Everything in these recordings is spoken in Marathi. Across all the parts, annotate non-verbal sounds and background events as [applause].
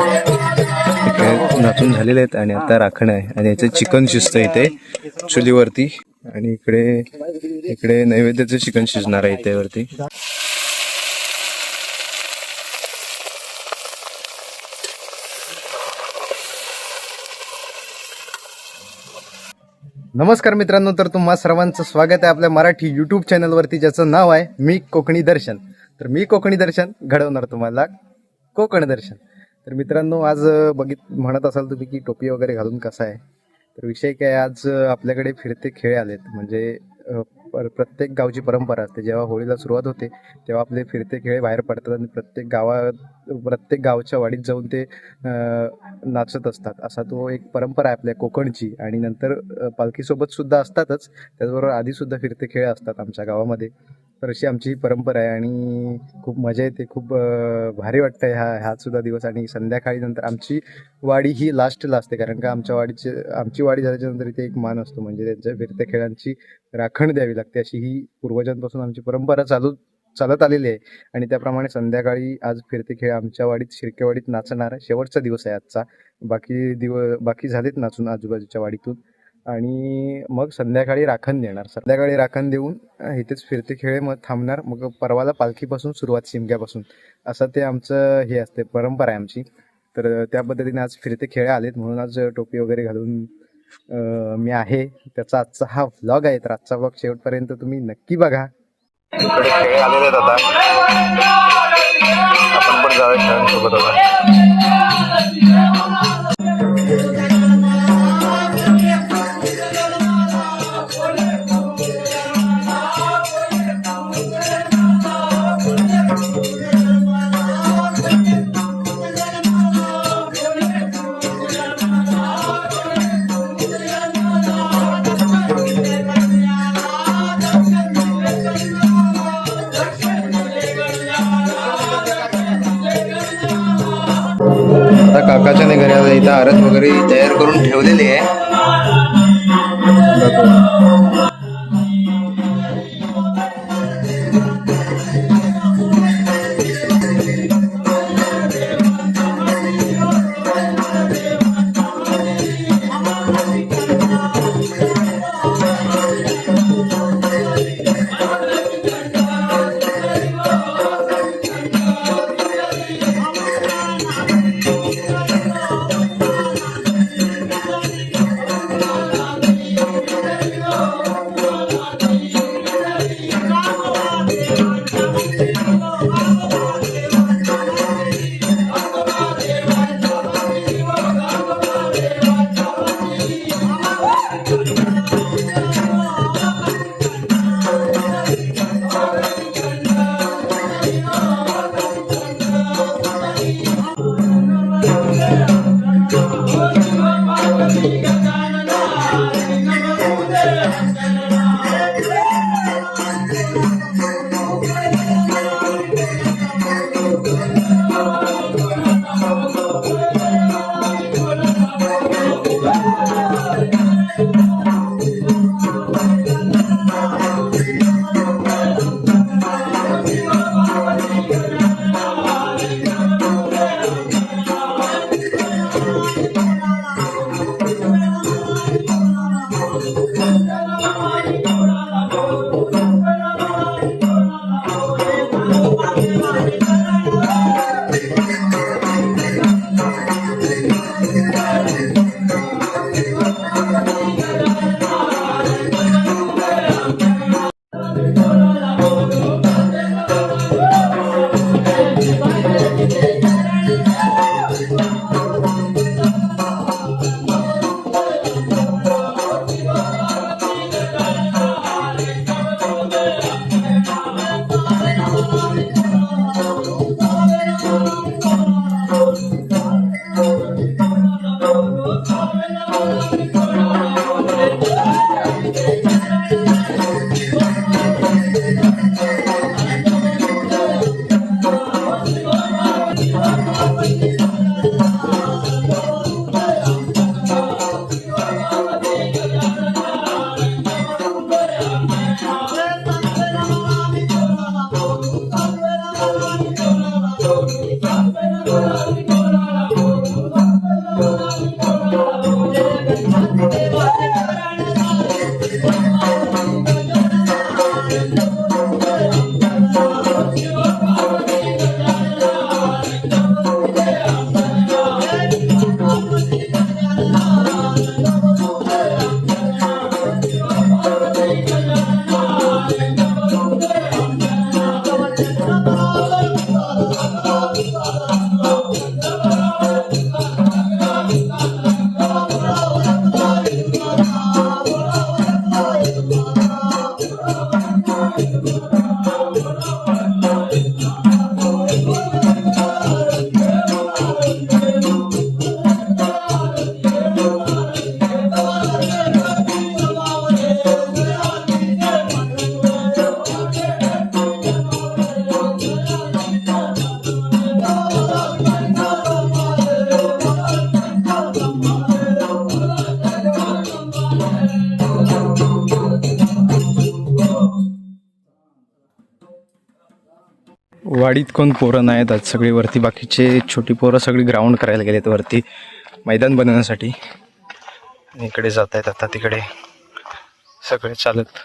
इकडे नाचून झालेले आहेत आणि आता राखण आहे आणि याचं चिकन शिजत इथे चुलीवरती. आणि इकडे इकडे नैवेद्याचं चिकन शिजणार आहे इथे वरती. नमस्कार मित्रांनो तर तुम्हा सर्वांचं स्वागत आहे आपल्या मराठी यूट्यूब चॅनलवरती ज्याचं नाव आहे मी कोकणी दर्शन. तर मी कोकणी दर्शन घडवणार तुम्हाला. कोकण दर्शन. तर मित्रांनो आज बघित म्हणत असाल तुम्ही की टोपी वगैरे घालून कसा आहे? तर विषय काय आज आपल्याकडे फिरते खेळ आलेत. म्हणजे पर- प्रत्येक गावची परंपरा असते. जेव्हा होळीला सुरुवात होते तेव्हा आपले फिरते खेळ बाहेर पडतात आणि प्रत्येक गावात प्रत्येक गावच्या वाडीत जाऊन ते नाचत असतात. असा तो एक परंपरा आहे आपल्या कोकणची. आणि नंतर पालखीसोबत सुद्धा असतातच. त्याचबरोबर आधी सुद्धा फिरते खेळ असतात आमच्या गावामध्ये. तर अशी आमची परंपरा आहे आणि खूप मजा येते खूप भारी वाटतं ह्या हा सुद्धा दिवस आणि संध्याकाळी नंतर आमची वाडी ही लास्टला असते. कारण का आमच्या वाडीचे आमची वाडी झाल्याच्यानंतर इथे एक मान असतो. म्हणजे त्यांच्या फिरत्या खेळांची राखण द्यावी लागते. अशी ही पूर्वजांपासून आमची परंपरा चालू चालत आलेली आहे. आणि त्याप्रमाणे संध्याकाळी आज फिरते खेळ आमच्या वाडीत शिरकेवाडीत नाचणार शेवटचा दिवस आहे आजचा. बाकी दिव बाकी झालेत नाचून आजूबाजूच्या वाडीतून. आणि मग संध्याकाळी राखण देणार. संध्याकाळी राखण देऊन इथेच फिरते खेळ मग थांबणार. मग परवाला पालखीपासून सुरुवात शिमग्यापासून. असं ते आमचं हे असते परंपरा आहे आमची. तर त्या पद्धतीने आज फिरते खेळ आलेत. म्हणून आज टोपी वगैरे घालून मी आहे. त्याचा आजचा हा व्लॉग आहे. तर आजचा व्लॉग शेवटपर्यंत तुम्ही नक्की बघा. खेळ आलेले आता. आपण पण जाऊया खेळांसोबत आता. आता काकाच्या घरी आता इथं आरत वगैरे तयार करून ठेवलेली आहे. वाडीत कोण पोरं नाहीत. आज सगळी वरती बाकीचे छोटी पोरं सगळी ग्राउंड करायला गेलेत वरती. मैदान बनवण्यासाठी. इकडे जात आहेत आता तिकडे. सगळे चालत.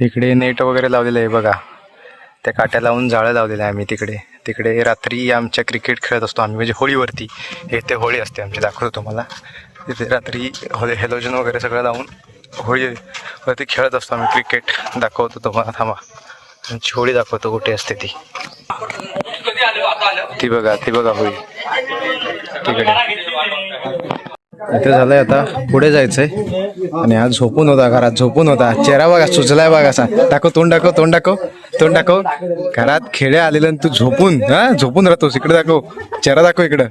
इकडे नेट वगैरे लावलेलं आहे बघा. त्या काट्या लावून जाळं लावलेलं आहे आम्ही तिकडे. तिकडे रात्री आमच्या क्रिकेट खेळत असतो आम्ही. म्हणजे होळीवरती. इथे होळी असते आमची. दाखवतो तुम्हाला. तिथे रात्री होळी हेलोजन वगैरे सगळं लावून होळीवरती खेळत असतो आम्ही क्रिकेट दाखवतो तुम्हाला थांबा. आमची होळी दाखवतो कुठे असते ती. ती बघा ती बघा होळी तिकडे. इथे झालंय आता पुढे जायचंय. आणि आज झोपून होता घरात झोपून होता. चेहरा बघा सुजलाय बघा असा. दाखव तोंड दाखव तोंड दाखव. तोंड दाखव. घरात खेळे आलेलं तू झोपून हा? झोपून राहतोस. इकडे दाखव. चेहरा दाखव इकडं.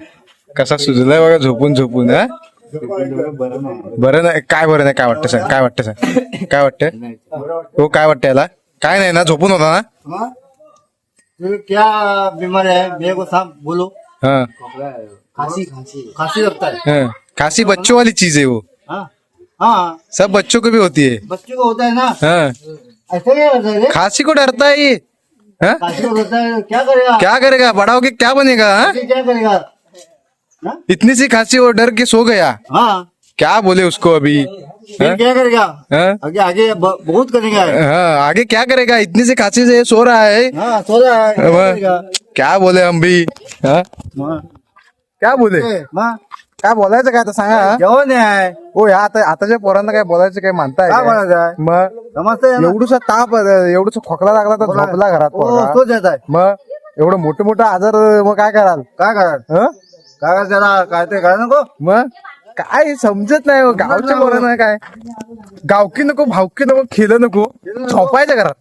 कसा सुजलाय बघा झोपून झोपून हा? बरं नाही काय बरं नाही काय वाटतं सांग काय वाटतं सांग? काय वाटतं? हो काय वाटतं याला? काय नाही ना झोपून होता ना? हाँ? फिर क्या बीमारी है मेरे को साहब बोलो. हा. खांसी खांसी खांसी लगता है. हाँ खांसी बच्चों वाली चीज है वो. हाँ? हाँ. सब बच्चों को भी होती है. बच्चे को होता है ना? हाँ. ऐसे होता है रे? खांसी को डरता है ये हाँ? खांसी को होता है क्या करेगा? क्या करेगा? बड़ा होके क्या बनेगा हाँ? खांसी क्या करेगा? इतनी सी खांसी वो डर के सो गया। हाँ। क्या बोले उसको अभी? फिर क्या करेगा? हाँ? आगे आगे ब- बहुत करेगा। हाँ आगे क्या करेगा? इतनी सी खांसी से सो रहा है। हाँ सो रहा है। क्या क्या बोले हम भी? हाँ? हाँ. क्या बोले? ए, मा, काय बोलायचं काय आता सांगा जेवण आहे. हो या आता आताच्या पोरांना काय बोलायचं काय मानताय काय काय? बोलायचं आहे? मग समजतंय ना? एवढूसा ताप एवढूसा खोकला लागला तर. झोपला घरात हो, पोरगा. आहे. मग एवढं मोठे मोठे आजार मग काय कराल? काय करा हं? काय त्याला काय ते करा नको. मग? काय समजत नाही हो, गावच्या पोरांना काय? गावकी नको भावकी नको खेळ नको. झोपायच्या घरात.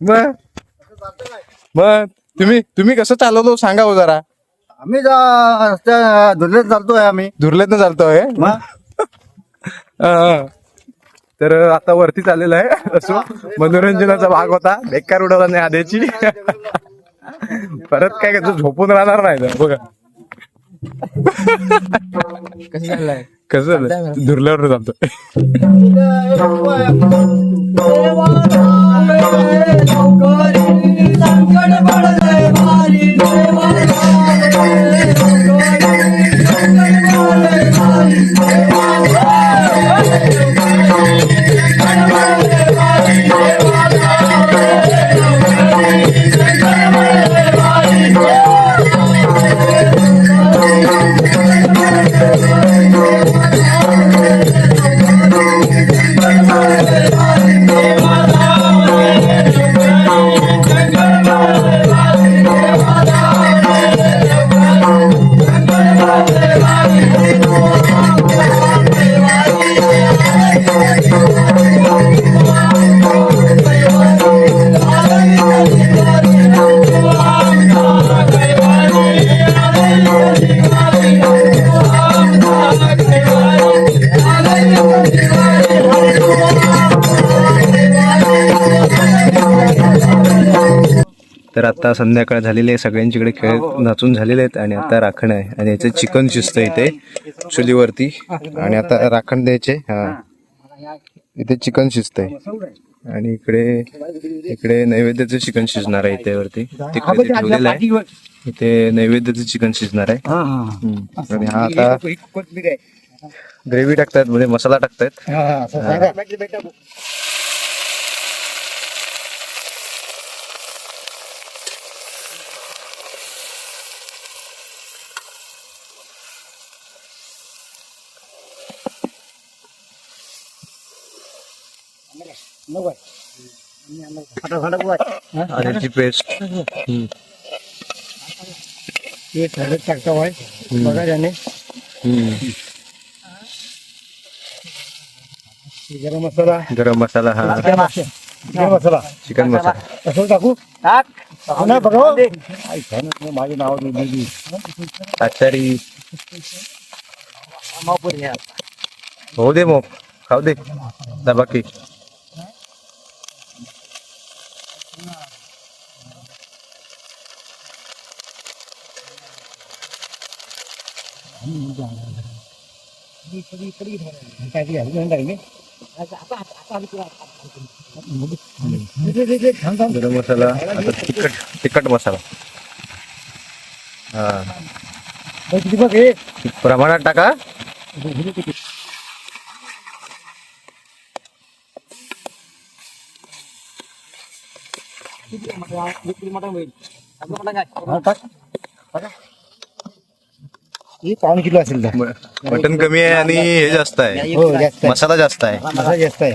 मग? मग? तुम्ही तुम्ही कसं चालवतो सांगा हो जरा. आम्ही जा- धुल्यात चालतोय आम्ही. धुरलेत चालतोय? मग. [laughs] तर आता वरती चाललेलं आहे. असो मनोरंजनाचा भाग होता. बेकार उडवला नाही आधीची. [laughs] परत काय कसं झोपून राहणार नाही तर बघा. कसं झालं? धुरल्यावर चालतोय. तर आता संध्याकाळ झालेली आहे. सगळ्यांच्याकडे खेळ नाचून झालेले आहेत आणि आता राखण आहे. आणि याचं चिकन शिजतं इथे चुलीवरती. आणि आता राखण द्यायचे हा. इथे चिकन शिजतंय. आणि इकडे इकडे नैवेद्याचं चिकन शिजणार आहे इथे वरती तिकडे ठेवलेलं आहे. इथे नैवेद्याचं चिकन शिजणार आहे. आणि हा आता ग्रेव्ही टाकतायत म्हणजे मसाला टाकतायत. आल्याची पेस्ट टाकता होय. बघा त्याने. गरम मसाला. गरम मसाला हा. गरम मसाला. चिकन मसाला. असं टाकू? टाक. टाकू ना बघा. हो. आई, छान आहे, माझे नाव दिली आचारी. होऊ दे मग खाऊ दे बाकी काय ते घालून आणलं रे? गरम मसाला आता तिखट तिखट मसाला. हा. प्रमाणात टाका. हा, पाऊण किलो असेल. मटन कमी आहे आणि हे जास्त आहे. हो जास्त आहे. मसाला जास्त आहे. मसाला जास्त आहे.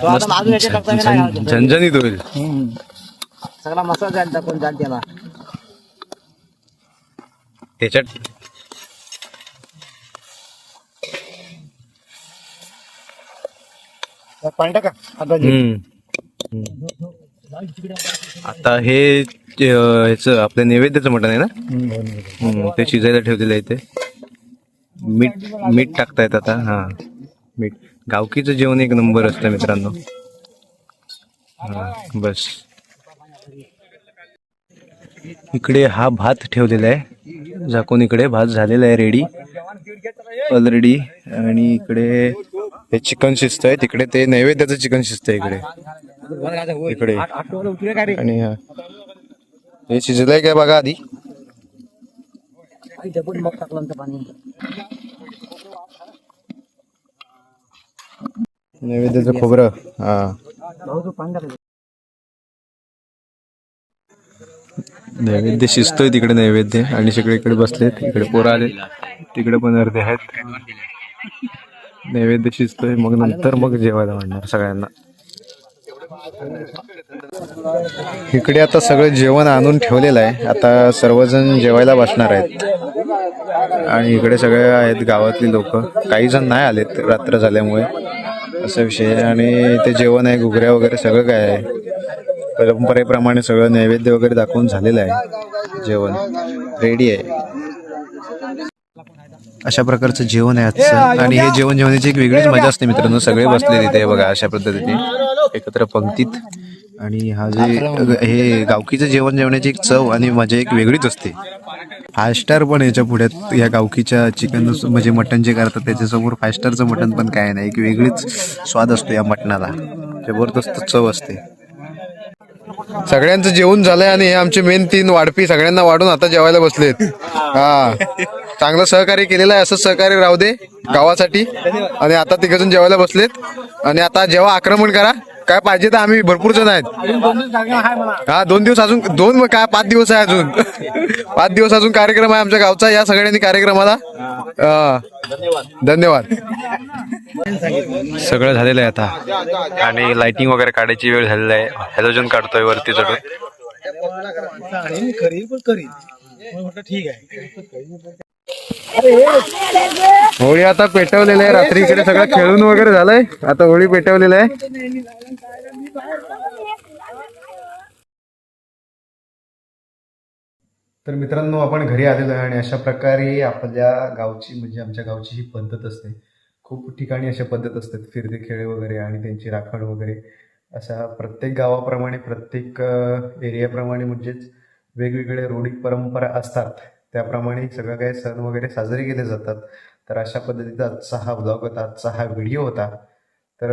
झण- झणझणीत होईल. सगळा मसाला जाईल टाकून जाईल त्याला. त्याच्यात पाणी टाका. आता. आता हे ह्याचं आपल्या नैवेद्याचं मटण आहे ना? ते शिजायला ठेवलेलं आहे ते मीठ मीठ टाकतायत आता हा. मीठ. गावकीचं जेवण एक नंबर असतं मित्रांनो. हा बस. इकडे हा भात ठेवलेला आहे. झाकून इकडे भात झालेला आहे रेडी. ऑलरेडी आणि इकडे हे चिकन शिजत आहे. तिकडे ते नैवेद्याचं चिकन शिजत आहे इकडे. इकडे. आणि हे शिजलंय काय बघा आधी? नैवेद्याचं खोबरं. हा. नैवेद्य शिजतोय तिकडे नैवेद्य आणि सगळे इकडे बसलेत इकडे पोरं आले तिकडे पण अर्धे आहेत. नैवेद्य शिजतोय मग नंतर मग जेवायला म्हणणार सगळ्यांना. इकडे आता सगळं जेवण आणून ठेवलेलं आहे. आता सर्वजण जेवायला बसणार आहेत. आणि इकडे सगळे आहेत गावातली लोक. काही जण नाही आलेत रात्र झाल्यामुळे. असा विषय आणि ते जेवण आहे घुगऱ्या वगैरे सगळं काय आहे. परंपरेप्रमाणे सगळं नैवेद्य वगैरे दाखवून झालेलं आहे. जेवण रेडी आहे. अशा प्रकारचं जेवण आहे आजचं. आणि हे जेवण जेवणाची एक वेगळीच मजा असते मित्रांनो. सगळे बसले तिथे बघा अशा पद्धतीने. एकत्र पंक्तीत. आणि हा जे हे गावकीचं जेवण जेवण्याची एक चव आणि मजा एक वेगळीच असते. फाय स्टार पण याच्या पुढ्यात. या गावकीच्या चिकन म्हणजे मटन जे करतात त्याच्यासमोर फाय स्टारचं मटन पण काय नाही. एक वेगळीच स्वाद असतो या मटणाला. जबरदस्त चव असते. सगळ्यांचं जेवण झालंय आणि हे आमचे मेन तीन वाढपी सगळ्यांना वाढून आता जेवायला बसलेत. हा. चांगलं सहकार्य केलेलं आहे असंच सहकार्य राहू दे गावासाठी. आणि आता तिघ जेवायला बसलेत. आणि आता जेव्हा आक्रमण करा. काय पाहिजे तर आम्ही भरपूर जण आहेत हा दोन दिवस अजून दोन काय पाच दिवस आहे अजून पाच दिवस अजून कार्यक्रम आहे आमच्या गावचा या सगळ्यांनी कार्यक्रमाला हा. धन्यवाद सगळं झालेलं आहे आता आणि लाइटिंग वगैरे काढायची वेळ झालेला आहे हॅलोजन काढतोय वरती चढून होळी आता पेटवलेलं आहे रात्री इकडे सगळं खेळून वगैरे झालंय. आता होळी पेटवलेलं आहे. तर मित्रांनो आपण घरी आलेलो आहे आणि अशा प्रकारे आपल्या गावची म्हणजे आमच्या गावची ही पद्धत असते. खूप ठिकाणी अशा पद्धत असतात. फिरते खेळ वगैरे आणि त्यांची राखण वगैरे. अशा प्रत्येक गावाप्रमाणे प्रत्येक एरियाप्रमाणे म्हणजेच वेगवेगळे रूढी परंपरा असतात. त्याप्रमाणे सगळं काही सण वगैरे साजरे केले जातात. तर अशा पद्धतीचा आजचा हा ब्लॉग होता आजचा हा व्हिडिओ होता. तर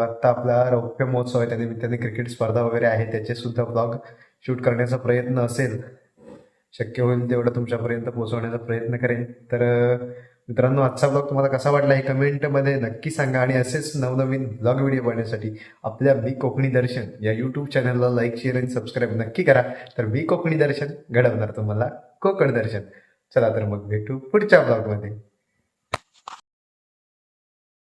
आत्ता आपला रौप्य महोत्सव आहे त्यानिमित्ताने क्रिकेट स्पर्धा वगैरे आहे त्याचे सुद्धा ब्लॉग शूट करण्याचा प्रयत्न असेल. शक्य होईल तेवढं तुमच्यापर्यंत पोहोचवण्याचा प्रयत्न करेन. तर मित्रांनो आजचा ब्लॉग तुम्हाला कसा वाटला हे कमेंटमध्ये नक्की सांगा आणि असेच नवनवीन ब्लॉग व्हिडिओ पाहण्यासाठी आपल्या मी कोकणी दर्शन या यूट्यूब चॅनलला लाईक शेअर आणि सबस्क्राईब नक्की करा. तर मी कोकणी दर्शन घडवणार तुम्हाला. कोकण दर्शन. चला तर मग भेटू पुढच्या ब्लॉगमध्ये